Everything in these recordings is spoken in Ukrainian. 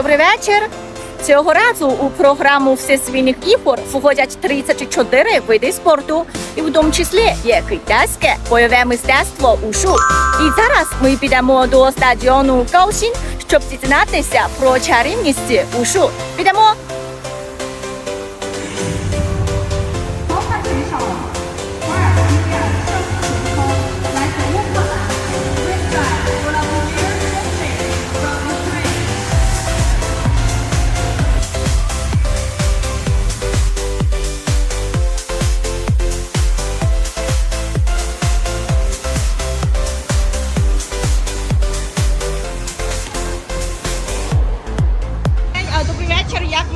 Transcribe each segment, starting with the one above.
Добрий вечір. Цього разу у програму Всесвітніх ігор входять 34 види спорту, і в тому числі є китайське бойове мистецтво ушу. І зараз ми підемо до стадіону Каушін, щоб дізнатися про чарівність ушу. Підемо.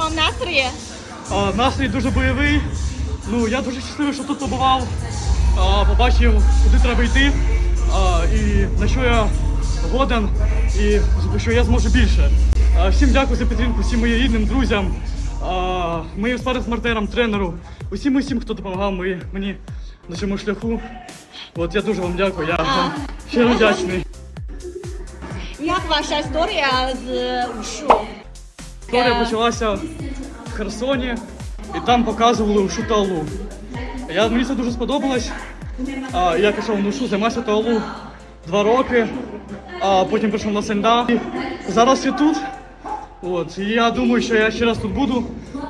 Вам настрій? А, настрій дуже бойовий. Ну, я дуже щасливий, що тут побував. А, побачив, куди треба йти. А, і на що я годен, і що я зможу більше. А, всім дякую за підтримку, всім моїм рідним, друзям, а, моїм спаринг-мартерам, тренеру, усім усім, хто допомагав мої, мені на цьому шляху. От я дуже вам дякую. Я вам щиро вдячний. Як ваша історія з ушу? Історія почалася в Херсоні, і там показували ушу Таолу. Я, мені це дуже сподобалось. А, я пішов на ушу, займався Таолу два роки, а потім пішов на Сенда. І зараз я тут. От, і я думаю, що я ще раз тут буду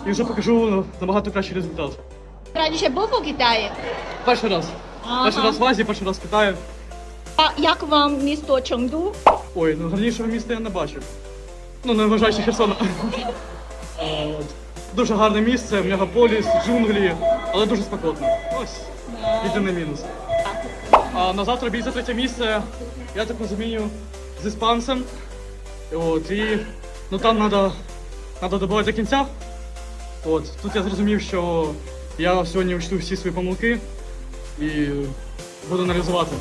і вже покажу набагато кращий результат. Раніше був у Китаї. Перший раз. Перший раз в Азії, перший раз в Китаї. А як вам місто Чонгду? Ой, ну гарнішого міста я не бачив. Ну, не вважаючи Херсона. Дуже гарне місце, мегаполіс, джунглі, але дуже спекотно. Ось єдиний мінус. А на завтра бій за третє місце, я так розумію, з іспанцем. От, і ну там треба надо добивати до кінця. От, тут я зрозумів, що я сьогодні учту всі свої помилки і буду аналізувати.